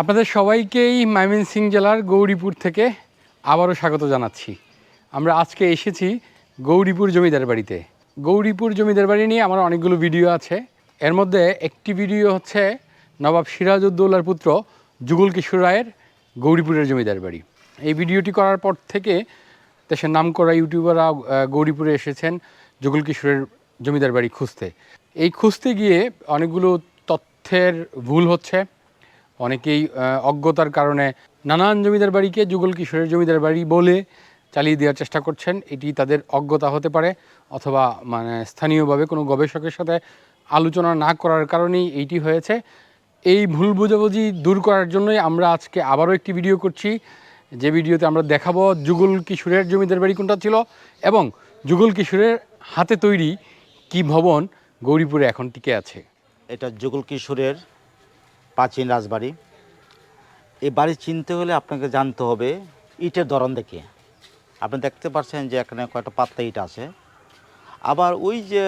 আপনাদের সবাইকেই ময়মনসিং জেলার গৌরীপুর থেকে আবারও স্বাগত জানাচ্ছি। আমরা আজকে এসেছি গৌরীপুর জমিদার বাড়িতে। গৌরীপুর জমিদার বাড়ি নিয়ে আমার অনেকগুলো ভিডিও আছে। এর মধ্যে একটি ভিডিও হচ্ছে নবাব সিরাজউদ্দৌলার পুত্র যুগল কিশোর রায়ের গৌরীপুরের জমিদার বাড়ি। এই ভিডিওটি করার পর থেকে দেশের নামকরা ইউটিউবাররা গৌরীপুরে এসেছেন যুগল কিশোরের জমিদার বাড়ি খুঁজতে। এই খুঁজতে গিয়ে অনেকগুলো তথ্যের ভুল হচ্ছে। অনেকেই অজ্ঞতার কারণে নানান জমিদার বাড়িকে যুগল কিশোরের জমিদার বাড়ি বলে চালিয়ে দেওয়ার চেষ্টা করছেন। এটি তাদের অজ্ঞতা হতে পারে অথবা মানে স্থানীয়ভাবে কোনো গবেষকের সাথে আলোচনা না করার কারণেই এইটি হয়েছে। এই ভুল বোঝাবুঝি দূর করার জন্যই আমরা আজকে আবারও একটি ভিডিও করছি। যে ভিডিওতে আমরা দেখাবো যুগল কিশোরের জমিদার বাড়ি কোনটা ছিল এবং যুগল কিশোরের হাতে তৈরি কি ভবন গৌরীপুরে এখন টিকে আছে। এটা যুগল কিশোরের প্রাচীন রাজবাড়ি। এই বাড়ি চিনতে হলে আপনাকে জানতে হবে ইটের ধরন দেখে। আপনি দেখতে পাচ্ছেন যে এখানে কয়েকটা পাত্তা ইট আছে। আবার ওই যে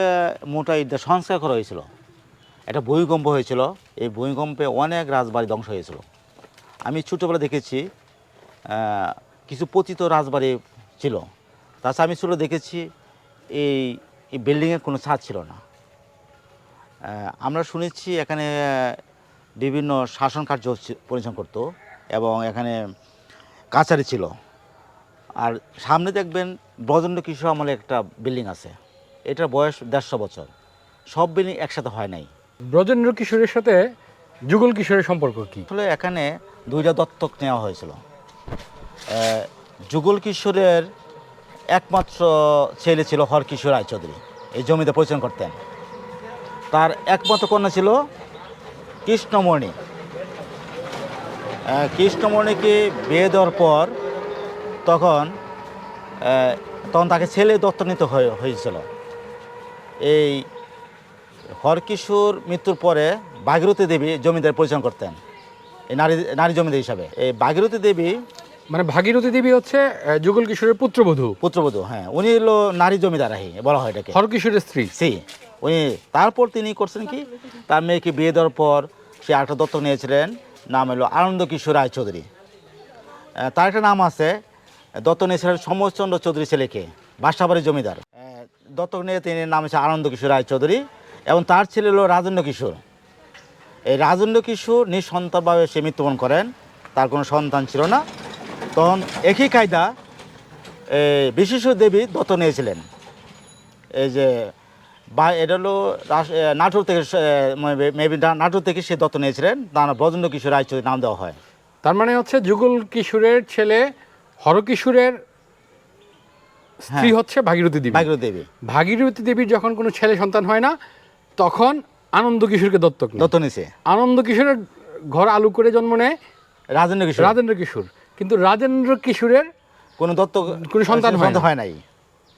মোটা ইট দিয়ে সংস্কার করা হয়েছিল। একটা ভূমিকম্প হয়েছিল। এই ভূমিকম্পে অনেক রাজবাড়ি ধ্বংস হয়েছিল। আমি ছোটোবেলা দেখেছি কিছু পতিত রাজবাড়ি ছিল। তাছাড়া আমি ছোটো দেখেছি, এই এই বিল্ডিংয়ের কোনো ছাদ ছিল না। আমরা শুনেছি এখানে বিভিন্ন শাসন কার্য পরিচালনা করতো এবং এখানে কাছারি ছিল। আর সামনে দেখবেন ব্রজেন্দ্র কিশোর আমলে একটা বিল্ডিং আছে। এটার বয়স দেড়শো বছর। সব বিল্ডিং একসাথে হয় নাই। ব্রজেন্দ্র কিশোরের সাথে যুগল কিশোরের সম্পর্ক কি? আসলে এখানে দুইটা দত্তক নেওয়া হয়েছিল। যুগল কিশোরের একমাত্র ছেলে ছিল হরকিশোর রায়চৌধুরী। এই জমিতে পরিচালনা করতেন। তার একমাত্র কন্যা ছিল কৃষ্ণমণি। কৃষ্ণমণিকে বিয়ে দেওয়ার পর তখন তখন তাকে ছেলে দত্ত নিতে হয়েছিল। এই হরকিশোর মৃত্যুর পরে ভাগীরথী দেবী জমিদার পরিচালনা করতেন এই নারী নারী জমিদার হিসাবে। এই ভাগীরথী দেবী মানে ভাগীরথী দেবী হচ্ছে যুগল কিশোরের পুত্রবধূ। পুত্রবধূ হ্যাঁ উনি হলো নারী জমিদারাহি বলা হয় এটাকে। হরকিশোরের স্ত্রী। সি। উনি তারপর তিনি করছেন কি, তার মেয়েকে বিয়ে দেওয়ার পর সে একটা দত্তক নিয়েছিলেন, নাম হলো আনন্দ কিশোর রায়চৌধুরী তার একটা নাম আছে, দত্তক নিয়েছিলেন সমরচন্দ্র চৌধুরী ছেলেকে, বাসাবাড়ির জমিদার। দত্তক নিয়ে তিনি নাম হচ্ছে আনন্দ কিশোর রায়চৌধুরী এবং তার ছেলে হলো রাজেন্দ্র কিশোর। এই রাজেন্দ্র কিশোর নিঃসন্তানভাবে সে মৃত্যুবরণ করেন, তার কোনো সন্তান ছিল না। তখন একই কায়দা এই বিশেষ দেবী দত্ত নিয়েছিলেন। এই যে বা এটা হলো নাটোর থেকে মেবি নাটোর থেকে সে দত্ত নিয়েছিলেন। তার ব্রজেন্দ্র কিশোর রায়চৌধুরী নাম দেওয়া হয়। তার মানে হচ্ছে যুগল কিশোরের ছেলে হরকিশোরের স্ত্রী হ্যাঁ। হচ্ছে ভাগীরথী দেবী। ভাগীরথী দেবী। ভাগীরথী দেবীর যখন কোনো ছেলে সন্তান হয় না তখন আনন্দ কিশোরকে দত্তক দত্ত নিয়েছে। আনন্দ কিশোরের ঘর আলু করে জন্ম নেয় রাজেন্দ্র কিশোর। রাজেন্দ্র কিশোর। কিন্তু রাজেন্দ্র কিশোরের কোনো দত্ত কোনো সন্তান হয় নাই।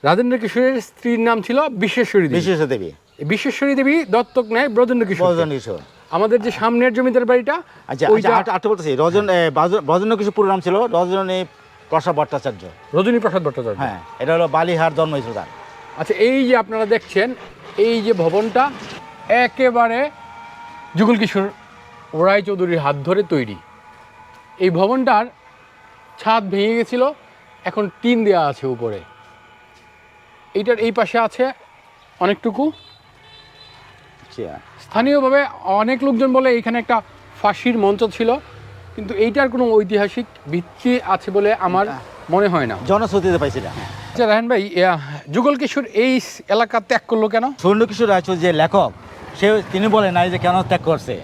রাজেন্দ্র কিশোরের স্ত্রীর নাম ছিল বিশ্বেশ্বরী দেবী। বিশেষ দেবী। বিশ্বেশ্বরী দেবী দত্তক নেয় ব্রজেন্দ্র কিশোর ব্রজেন্দ্র কিশোর। আমাদের যে সামনের জমিদার বাড়িটা আচ্ছা আচ্ছা আট বলতেছি রজন এ, ব্রজেন্দ্র কিশোর পুরো নাম ছিল রজনী প্রসাদ ভট্টাচার্য। রজনী প্রসাদ ভট্টাচার্য। হ্যাঁ এটা হলো বালিহার জন্ম হয়েছিল তার। আচ্ছা এই যে আপনারা দেখছেন এই যে ভবনটা একেবারে যুগল কিশোর ওরাই চৌধুরীর হাত ধরে তৈরি। এই ভবনটার ছাদ ভেঙে গেছিল এখন টিন দেওয়া আছে উপরে। এইটার এই পাশে আছে অনেকটুকু। স্থানীয়ভাবে অনেক লোকজন বলে এইখানে একটা ফাঁসির মঞ্চ ছিল কিন্তু এইটার কোনো ঐতিহাসিক ভিত্তি আছে বলে আমার মনে হয় না। জনশ্রুতিতে পাইছি না আচ্ছা রায়ন ভাই যুগল কিশোর এই এলাকা ত্যাগ করল কেন? সুরেন্দ্র কিশোর রায়চৌধুরী যে লেখক সে তিনি বলেন নাই যে কেন ত্যাগ করছে।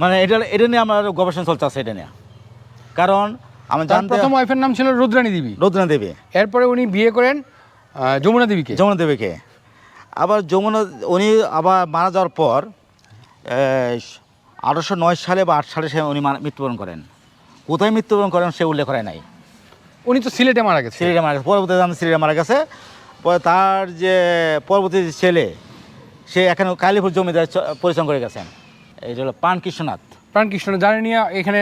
মানে এটা এটা নিয়ে আমার গবেষণা চলছে আছে এটা নিয়ে। কারণ আমার জানতে প্রথম ওয়াইফের নাম ছিল রুদ্রাণী দেবী। রোদনা দেবী। এরপরে উনি বিয়ে করেন যমুনা দেবীকে? যমুনা দেবীকে। আবার যমুনা উনি আবার মারা যাওয়ার পর আঠারোশো নয় সালে বা আট সালে সে উনি মৃত্যুবরণ করেন। কোথায় মৃত্যুবরণ করেন সে উল্লেখ করে নাই। উনি তো সিলেটে মারা গেছে। সিলেটে মারা গেছে। পরবর্তীতে জানতে সিরিয়া মারা গেছে। পরে তার যে পরবর্তী যে ছেলে সে এখানে কালীপুর জমিদার পরিশ্রম করে গেছেন। এই হলো পান কৃষ্ণনাথ প্রাণকৃষ্ণ জানি নিয়ে এখানে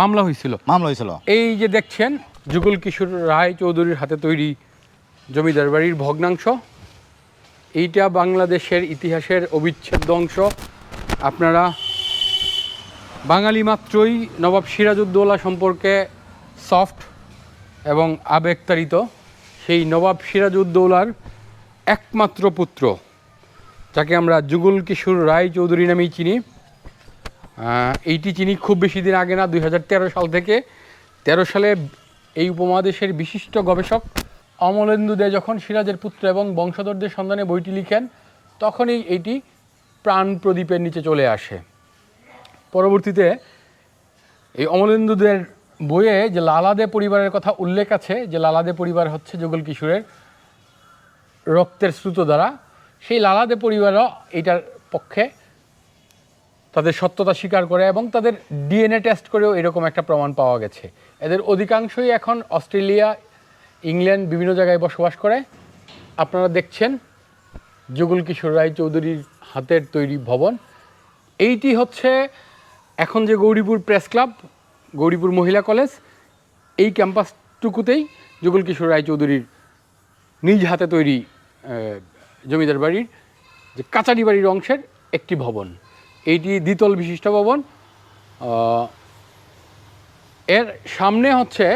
মামলা হয়েছিল। মামলা হয়েছিল। এই যে দেখছেন যুগল কিশোর রায় চৌধুরীর হাতে তৈরি জমিদার বাড়ির ভগ্নাংশ। এইটা বাংলাদেশের ইতিহাসের অবিচ্ছেদ্য অংশ। আপনারা বাঙালি মাত্রই নবাব সিরাজউদ্দৌলা সম্পর্কে সফট এবং আবেগতাড়িত। সেই নবাব সিরাজউদ্দৌলার একমাত্র পুত্র, যাকে আমরা যুগল কিশোর রায় চৌধুরী নামেই চিনি। এইটি চিনি খুব বেশি দিন আগে না দু হাজার তেরো সাল থেকে। তেরো সালে এই উপমহাদেশের বিশিষ্ট গবেষক অমলেন্দু দে যখন সিরাজের পুত্র এবং বংশধরদের সন্ধানে বইটি লিখেন, তখনই এটি প্রাণ প্রদীপের নিচে চলে আসে। পরবর্তীতে এই অমলেন্দুদের বইয়ে যে লালাদে পরিবারের কথা উল্লেখ আছে, যে লালাদে পরিবার হচ্ছে যুগল কিশোরের রক্তের স্রোত দ্বারা, সেই লালাদে পরিবারও এটার পক্ষে তাদের সত্যতা স্বীকার করে এবং তাদের ডিএনএ টেস্ট করেও এরকম একটা প্রমাণ পাওয়া গেছে। এদের অধিকাংশই এখন অস্ট্রেলিয়া ইংল্যান্ড বিভিন্ন জায়গায় বসবাস করে। আপনারা দেখছেন যুগল কিশোর রায় চৌধুরীর হাতের তৈরি ভবন। এইটি হচ্ছে এখন যে গৌরীপুর প্রেস ক্লাব, গৌরীপুর মহিলা কলেজ, এই ক্যাম্পাসটুকুতেই যুগল কিশোর রায় চৌধুরীর নিজ হাতে তৈরি জমিদার বাড়ির যে কাচারি বাড়ির অংশের একটি ভবন। এইটি দ্বিতল বিশিষ্ট ভবন। এর সামনে হচ্ছে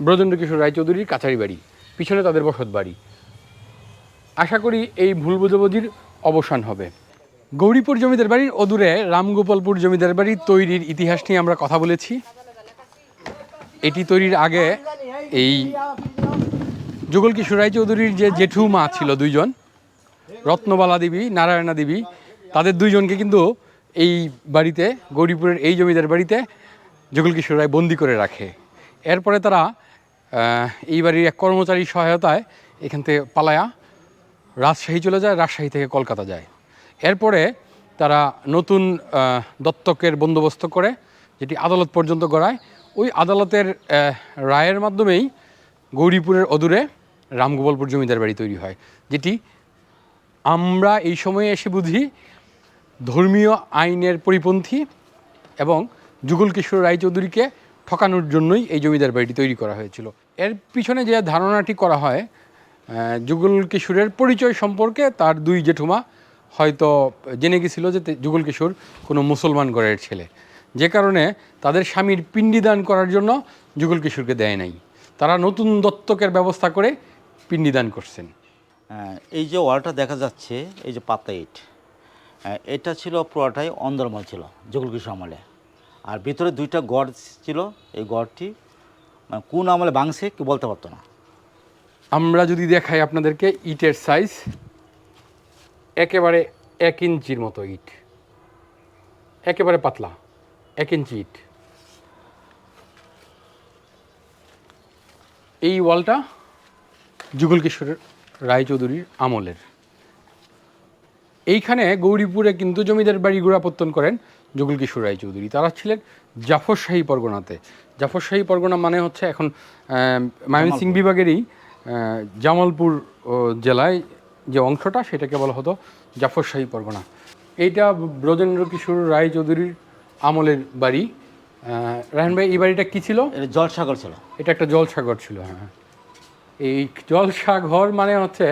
ব্রজেন্দ্র কিশোর রায়চৌধুরীর কাচারি বাড়ি, পিছনে তাদের বসত বাড়ি। আশা করি এই ভুল বোঝাবুঝির অবসান হবে। গৌরীপুর জমিদার বাড়ির অদূরে রামগোপালপুর জমিদার বাড়ির তৈরির ইতিহাস নিয়ে আমরা কথা বলেছি। এটি তৈরির আগে এই যুগল কিশোর রায়চৌধুরীর যে জেঠু মা ছিল দুইজন, রত্নবালা দেবী, নারায়ণা দেবী, তাদের দুইজনকে কিন্তু এই বাড়িতে, গৌরীপুরের এই জমিদার বাড়িতে যুগল কিশোর রায় বন্দি করে রাখে। এরপরে তারা এই বাড়ির এক কর্মচারীর সহায়তায় এখান থেকে পালায়া রাজশাহী চলে যায়, রাজশাহী থেকে কলকাতা যায়। এরপরে তারা নতুন দত্তকের বন্দোবস্ত করে, যেটি আদালত পর্যন্ত গড়ায়। ওই আদালতের রায়ের মাধ্যমেই গৌরীপুরের অদূরে রামগোপালপুর জমিদার বাড়ি তৈরি হয়, যেটি আমরা এই সময়ে এসে বুঝি ধর্মীয় আইনের পরিপন্থী এবং যুগল কিশোর রায়চৌধুরীকে ঠকানোর জন্যই এই জমিদার বাড়িটি তৈরি করা হয়েছিল। এর পিছনে যে ধারণাটি করা হয় যুগল কিশোরের পরিচয় সম্পর্কে তার দুই জেঠুমা হয়তো জেনে গেছিল যে যুগল কিশোর কোনো মুসলমান ঘরের ছেলে। যে কারণে তাদের স্বামীর পিণ্ডিদান করার জন্য যুগল কিশোরকে দেয় নাই। তারা নতুন দত্তকের ব্যবস্থা করে পিণ্ডিদান করছেন। এই যে ওয়ালটা দেখা যাচ্ছে, এই যে পাতা ইট এটা ছিল পুরোটাই অন্দরমল ছিল যুগল কিশোর আমলে। আর ভিতরে দুইটা গড় ছিল, এই গড়টি মানে কোন আমলে ভাঙছে কি বলতে পারতো না। আমরা যদি দেখাই আপনাদেরকে ইটের সাইজ একেবারে এক ইঞ্চির মতো ইট। একেবারে পাতলা, এক ইঞ্চি ইট। এই ওয়ালটা যুগল কিশোর রায়চৌধুরীর আমলের। এইখানে গৌরীপুরে কিন্তু জমিদার বাড়ি গোড়াপত্তন করেন যুগল কিশোর রায়চৌধুরী। তারা ছিলেন জাফরশাহী পরগনাতে। জাফরশাহী পরগনা মানে হচ্ছে এখন আহ, ময়মনসিংহ বিভাগেরই জামালপুর জেলায় যে অংশটা সেটাকে বলা হতো জাফরশাহী পরগনা। এইটা ব্রজেন্দ্র কিশোর রায়চৌধুরীর আমলের বাড়ি। আহ, রায়হান ভাই এই বাড়িটা কী ছিল? এটা জলসাগর ছিল। এটা একটা জলসাগর ছিল হ্যাঁ এই জলসাগর মানে হচ্ছে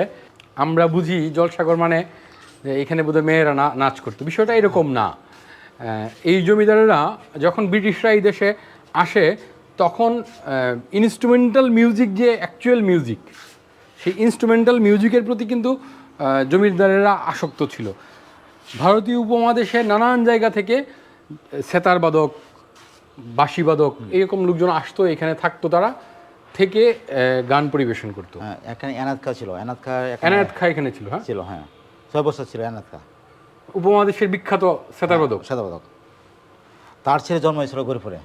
আমরা বুঝি জলসাগর মানে এখানে বোধহয় মেয়েরা না নাচ করতো। বিষয়টা এরকম না। এই জমিদারেরা যখন ব্রিটিশরা এই দেশে আসে তখন ইনস্ট্রুমেন্টাল মিউজিক যে অ্যাকচুয়াল মিউজিক সেই ইনস্ট্রুমেন্টাল মিউজিকের প্রতি কিন্তু জমিদারেরা আসক্ত ছিল। ভারতীয় উপমহাদেশে নানান জায়গা থেকে সেতার বাদক বাঁশিবাদক এরকম লোকজন আসতো এখানে থাকতো তারা থেকে গান পরিবেশন করতো। হ্যাঁ এখানে এনাদ খা ছিল এনাদ খা এখানে এনায়েত খা এখানে ছিল হ্যাঁ। ছিল হ্যাঁ। ছয় বছর ছিল এনাদ খা। উপমহাদেশের বিখ্যাত সেতার বাদক সাদাবাদক তার ছেলে জন্ম হয়েছিল গরিপুরে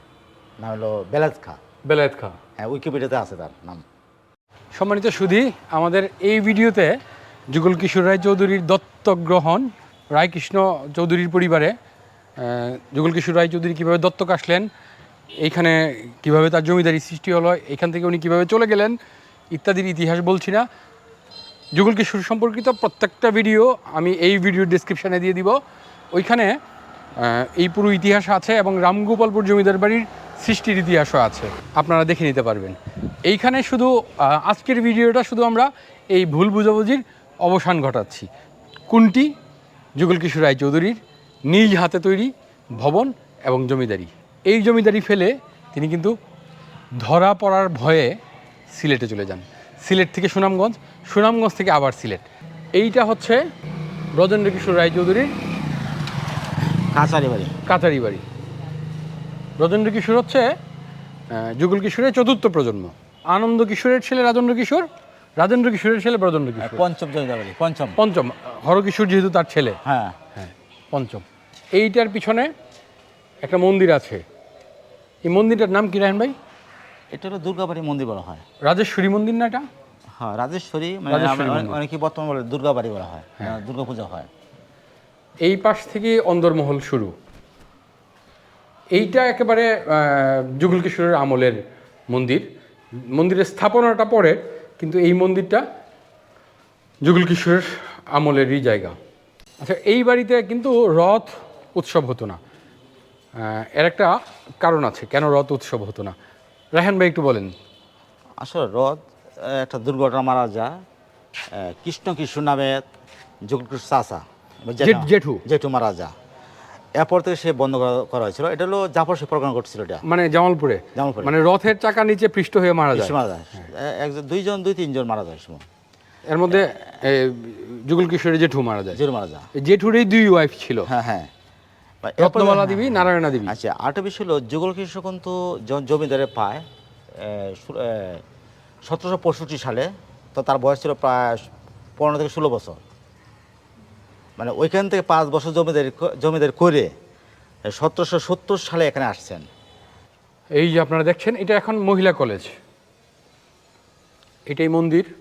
নাম হলো বেলাত খা বেলায়েত খা হ্যাঁ উইকিপিডিয়াতে আছে তার নাম। সম্মানিত সুধী আমাদের এই ভিডিওতে যুগল কিশোর রায় চৌধুরীর দত্তক গ্রহণ রায়কৃষ্ণ চৌধুরীর পরিবারে যুগল কিশোর রায় চৌধুরী কীভাবে দত্তক আসলেন এইখানে কীভাবে তার জমিদারি সৃষ্টি হলো এখান থেকে উনি কীভাবে চলে গেলেন ইত্যাদির ইতিহাস বলছি না। যুগল কিশোর সম্পর্কিত প্রত্যেকটা ভিডিও আমি এই ভিডিওর ডিসক্রিপশানে দিয়ে দিব। ওইখানে এই পুরো ইতিহাস আছে এবং রামগোপালপুর জমিদার বাড়ির সৃষ্টির ইতিহাসও আছে। আপনারা দেখে নিতে পারবেন। এইখানে শুধু আজকের ভিডিওটা শুধু আমরা এই ভুল বুঝাবুঝির অবসান ঘটাচ্ছি। কোনটি? যুগল কিশোর রায় চৌধুরীর নিজ হাতে তৈরি ভবন এবং জমিদারি। এই জমিদারি ফেলে তিনি কিন্তু ধরা পড়ার ভয়ে সিলেটে চলে যান। সিলেট থেকে সুনামগঞ্জ সুনামগঞ্জ থেকে আবার সিলেট। এইটা হচ্ছে ব্রজেন্দ্র কিশোর রায়চৌধুরীর কাছারি বাড়ি কাতারি বাড়ি ব্রজেন্দ্র কিশোর হচ্ছে যুগল কিশোরের চতুর্থ প্রজন্ম। আনন্দ কিশোরের ছেলে রাজেন্দ্র কিশোর রাজেন্দ্র কিশোরের ছেলে ব্রজেন্দ্র কিশোর। পঞ্চম জমিদার বাড়ি পঞ্চম। পঞ্চম হরকিশোর যেহেতু তার ছেলে। হ্যাঁ। হ্যাঁ পঞ্চম। এইটার পিছনে একটা মন্দির আছে। এই মন্দিরটার নাম কি রায়ন ভাই? এটা হলো দুর্গাবাড়ি মন্দির বলা হয়। রাজেশ্বরী মন্দির না এটা? হ্যাঁ রাজেশ্বরী মানে। অনেকে বর্তমান বলে দুর্গাবাড়ি বলা হয় দুর্গা পূজা হয়। এই পাশ থেকে অন্দরমহল শুরু। এইটা একেবারে যুগল কিশোরের আমলের মন্দির। মন্দিরের স্থাপনাটা পরে কিন্তু এই মন্দিরটা যুগল কিশোরের আমলেরই জায়গা। আচ্ছা এই বাড়িতে কিন্তু রথ উৎসব হতো না। এর একটা কারণ আছে কেন রথ উৎসব হতো না? রাহান ভাই একটু বলেন। আসলে রথ একটা দুর্ঘটনা মারা আহ, কৃষ্ণ কিশোর নামে যুগকৃষ্ণ চাষা জেঠ- জেঠু। মারা যায়। এরপর থেকে সে বন্ধ করা- হয়েছিল। এটা হলো জাফর সে প্রোগ্রাম করছিল এটা। মানে জামালপুরে। জামালপুরে। মানে রথের চাকা নিচে পৃষ্ঠ হয়ে মারা যায়। কৃষ্ণ মারা যায়। একজন দুইজন দুই তিনজন মারা যায় সময়। এর মধ্যে যুগল কিশোরের জেঠু মারা যায়। জেঠু মারা যায়। জেঠুরই দুই ওয়াইফ ছিল। হ্যাঁ হ্যাঁ। এরপরে- রত্নবালা দেবী নারায়ণা দেবী। আচ্ছা আরেকটা বিষয় হলো যুগল কৃষ্ণ কিন্তু জ- জমিদারে পায় সতেরোশো পঁয়ষট্টি সালে। তো তার বয়স ছিল প্রায় পনেরো থেকে ষোলো বছর। মানে ওইখান থেকে পাঁচ বছর জমিদারি জমিদারি করে সতেরোশো সত্তর সালে এখানে আসছেন। এই যে আপনারা দেখছেন এটা এখন মহিলা কলেজ। এটাই মন্দির।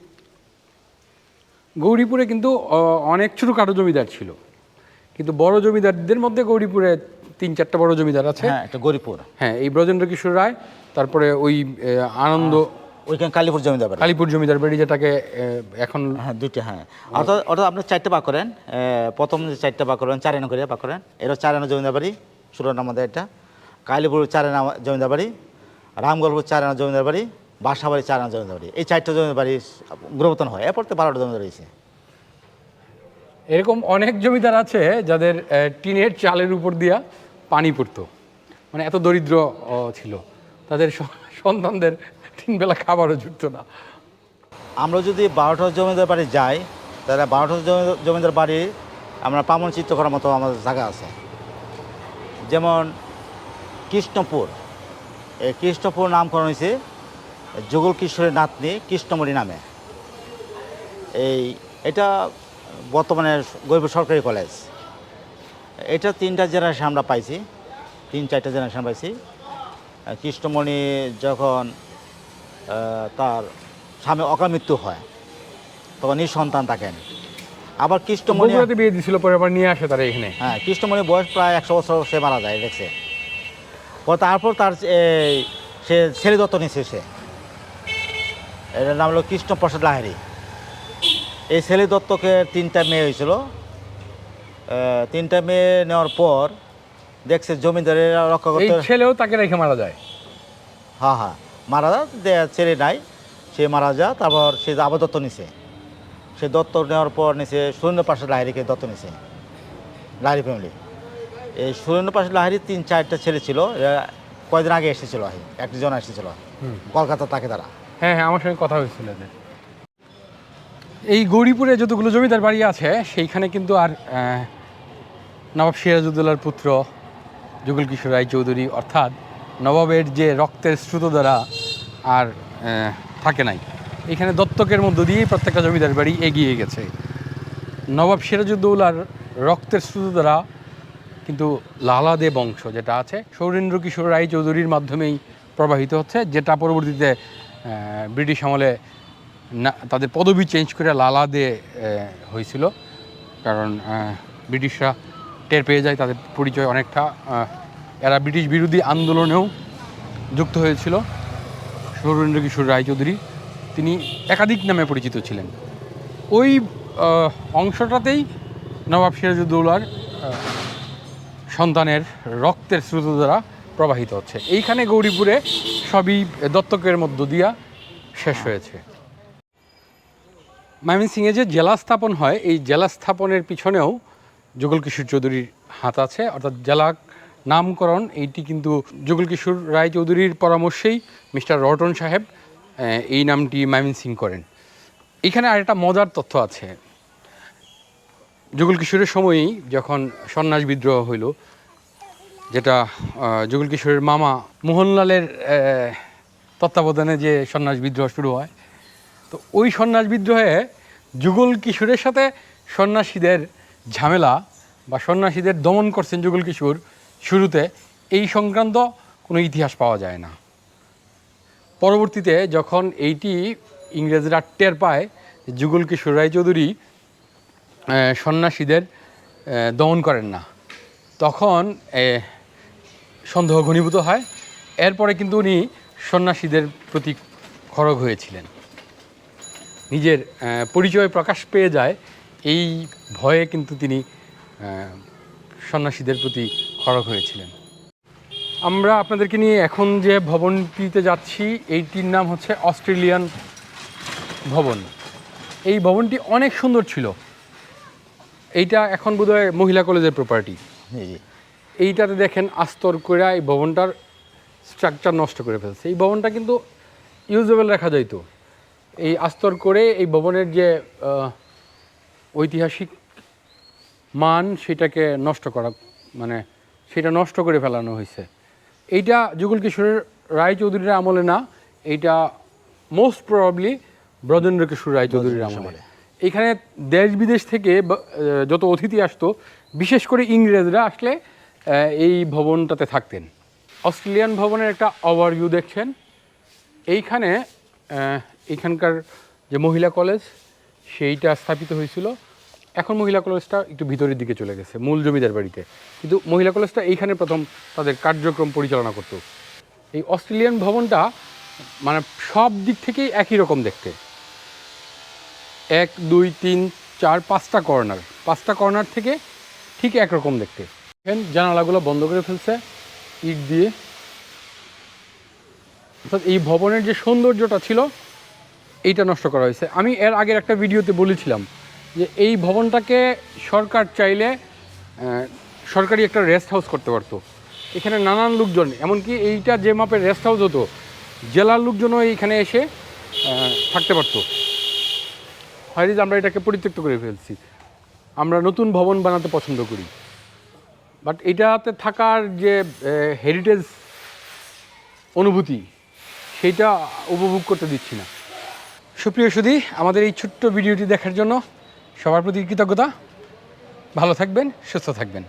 গৌরীপুরে কিন্তু অনেক ছোটোখাটো জমিদার ছিল। কিন্তু বড় জমিদারদের মধ্যে গৌরীপুরে তিন চারটা বড় জমিদার আছে। হ্যাঁ এটা গরিপুর। হ্যাঁ এই ব্রজেন্দ্র কিশোর রায় তারপরে ওই আনন্দ ওইখানে কালীপুর জমিদার বাড়ি। কালীপুর জমিদার বাড়ি যেটাকে এখন হ্যাঁ দুইটা হ্যাঁ। অর্থাৎ অর্থাৎ আপনি চারটে ভাগ করেন প্রথম যে চারটে ভাগ করেন চার আনা করে ভাগ করেন এটা চার আনা জমিদার বাড়ি সুরান আমাদের এটা। কালীপুর চার আনা জমিদার বাড়ি রামগড়পুর চার আনা জমিদার বাড়ি বাসাবাড়ি চার আনা জমিদার বাড়ি। এই চারটা জমিদার বাড়ি গ্রহতন হয়। এরপর তো বারোটা জমিদার রয়েছে। এরকম অনেক জমিদার আছে যাদের টিনের চালের উপর দিয়া পানি পড়তো। মানে এত দরিদ্র ছিল। তাদের সন্তানদের তিন বেলা খাবারও জুটতো না। আমরা যদি বারোটা জমিদার বাড়ি যাই, তাহলে বারোটা জমি- জমিদার বাড়ি আমরা পামন চিত্র করার মতো আমাদের জায়গা আছে। যেমন কৃষ্ণপুর। এই কৃষ্ণপুর নামকরণ হয়েছে যুগল কিশোরের নাতনি কৃষ্ণমণি নামে। এই, এটা বর্তমানে গরিব সরকারি কলেজ। এটা তিনটা জেনারেশন আমরা পাইছি। তিন চারটা জেনারেশন পাইছি। কৃষ্ণমণি যখন তার স্বামী অকাল মৃত্যু হয় তখন নিঃসন্তান থাকেন। আবার কৃষ্ণমণি বিয়ে দিছিল পরে আবার নিয়ে আসে তারা এখানে। হ্যাঁ কৃষ্ণমণি বয়স প্রায় একশো বছর সে মারা যায় দেখছে। তারপর তার এই, সে ছেলে দত্ত নিয়েছে সে। এটার নাম হলো কৃষ্ণপ্রসাদ লাহারি এই ছেলে দত্তকে তিনটা মেয়ে হয়েছিল। তিনটা মেয়ে নেওয়ার পর দেখছে জমিদারের রক্ষা করতে ছেলেও তাকে রেখে মারা যায়? হ্যাঁ হ্যাঁ মারা যা ছেলে নাই সে মারা যা তারপর সে আবার দত্ত নিছে। সে দত্ত নেওয়ার পর নিছে সুরেন্দ্র পাশে লাহিরিকে দত্ত নিছে। লাহিরি ফ্যামিলি এই সুরেন্দ্র পাশে লাহিরির তিন চারটা ছেলে ছিল। কয়েকদিন আগে এসেছিল একজন এসেছিল। কলকাতা তাকে তারা। হ্যাঁ হ্যাঁ আমার সঙ্গে কথা হয়েছিল। এই গৌরীপুরে যতগুলো জমিদার বাড়ি আছে, সেইখানে কিন্তু আর নবাব সিরাজউদ্দৌলার পুত্র যুগল কিশোর রায় চৌধুরী অর্থাৎ নবাবের যে রক্তের দ্বারা আর থাকে নাই। এখানে দত্তকের মধ্য দিয়েই প্রত্যেকটা জমিদার বাড়ি এগিয়ে গেছে। নবাব সিরাজউদ্দৌলার রক্তের দ্বারা কিন্তু লালাদে বংশ যেটা আছে, সৌরেন্দ্র কিশোর রায় চৌধুরীর মাধ্যমেই প্রবাহিত হচ্ছে, যেটা পরবর্তীতে ব্রিটিশ আমলে না, তাদের পদবি চেঞ্জ করে লালা দে হয়েছিল। কারণ ব্রিটিশরা টের পেয়ে যায়, তাদের পরিচয় অনেকটা এরা ব্রিটিশ বিরোধী আন্দোলনেও যুক্ত হয়েছিল। সৌরেন্দ্র কিশোর রায়চৌধুরী, তিনি একাধিক নামে পরিচিত ছিলেন। ওই অংশটাতেই নবাব সিরাজউদ্দৌলার সন্তানের রক্তের স্রোত দ্বারা প্রবাহিত হচ্ছে। এইখানে গৌরীপুরে সবই দত্তকের মধ্য দিয়া শেষ হয়েছে। ময়মনসিংহে যে জেলা স্থাপন হয়, এই জেলা স্থাপনের পিছনেও যুগল কিশোর চৌধুরীর হাত আছে। অর্থাৎ জেলা নামকরণ, এইটি কিন্তু যুগল কিশোর রায়চৌধুরীর পরামর্শেই মিস্টার রটন সাহেব এই নামটি সিং করেন। এখানে আরেকটা মজার তথ্য আছে। যুগল কিশোরের সময়ই যখন সন্ন্যাস বিদ্রোহ হইল, যেটা যুগল কিশোরের মামা মোহনলালের তত্ত্বাবধানে যে সন্ন্যাস বিদ্রোহ শুরু হয় তো ওই সন্ন্যাস বিদ্রোহে যুগল কিশোরের সাথে সন্ন্যাসীদের ঝামেলা বা সন্ন্যাসীদের দমন করছেন যুগল কিশোর শুরুতে, এই সংক্রান্ত কোনো ইতিহাস পাওয়া যায় না। পরবর্তীতে যখন এইটি ইংরেজরা টের পায় যুগল কিশোর রায়চৌধুরী সন্ন্যাসীদের দমন করেন না, তখন সন্দেহ ঘনীভূত হয়। এরপরে কিন্তু উনি সন্ন্যাসীদের প্রতি খড়গ হয়েছিলেন। নিজের পরিচয় প্রকাশ পেয়ে যায় এই ভয়ে কিন্তু তিনি সন্ন্যাসীদের প্রতি খড়গ হয়েছিলেন। আমরা আপনাদেরকে নিয়ে এখন যে ভবনটিতে যাচ্ছি এইটির নাম হচ্ছে অস্ট্রেলিয়ান ভবন। এই ভবনটি অনেক সুন্দর ছিল। এইটা এখন বোধহয় মহিলা কলেজের প্রপার্টি এইটাতে দেখেন আস্তর করে এই ভবনটার স্ট্রাকচার নষ্ট করে ফেলছে। এই ভবনটা কিন্তু ইউজেবল রাখা যাইতো। এই আস্তর করে এই ভবনের যে ঐতিহাসিক মান সেটাকে নষ্ট করা মানে সেটা নষ্ট করে ফেলানো হয়েছে। এইটা যুগল কিশোরের রায়চৌধুরীর আমলে না এইটা মোস্ট প্রবাবলি ব্রজেন্দ্র কিশোর রায়চৌধুরীর আমলে। এখানে দেশ বিদেশ থেকে যত অতিথি আসতো বিশেষ করে ইংরেজরা আসলে এই ভবনটাতে থাকতেন। অস্ট্রেলিয়ান ভবনের একটা ওভারভিউ দেখছেন। এইখানে এখানকার যে মহিলা কলেজ, সেইটা স্থাপিত হয়েছিল। এখন মহিলা কলেজটা একটু ভিতরের দিকে চলে গেছে, মূল জমিদার বাড়িতে। কিন্তু মহিলা কলেজটা এইখানে প্রথম তাদের কার্যক্রম পরিচালনা করতো। এই অস্ট্রেলিয়ান ভবনটা মানে সব দিক থেকেই একই রকম দেখতে। এক, দুই, তিন, চার, পাঁচটা কর্নার। পাঁচটা কর্নার থেকে ঠিক একরকম দেখতে। জানালাগুলো বন্ধ করে ফেলছে, ইট দিয়ে। অর্থাৎ এই ভবনের যে সৌন্দর্যটা ছিল এইটা নষ্ট করা হয়েছে। আমি এর আগের একটা ভিডিওতে বলেছিলাম যে এই ভবনটাকে সরকার চাইলে সরকারি একটা রেস্ট হাউস করতে পারতো। এখানে নানান লোকজন, এমনকি এইটা যে মাপের রেস্ট হাউস হতো, জেলার লোকজনও এইখানে এসে থাকতে পারতো। হয়নি যে আমরা এটাকে পরিত্যক্ত করে ফেলছি। আমরা নতুন ভবন বানাতে পছন্দ করি। বাট এটাতে থাকার যে হেরিটেজ অনুভূতি সেইটা উপভোগ করতে দিচ্ছি না। সুপ্রিয় সুধী, আমাদের এই ছোট্ট ভিডিওটি দেখার জন্য সবার প্রতি কৃতজ্ঞতা। ভালো থাকবেন, সুস্থ থাকবেন।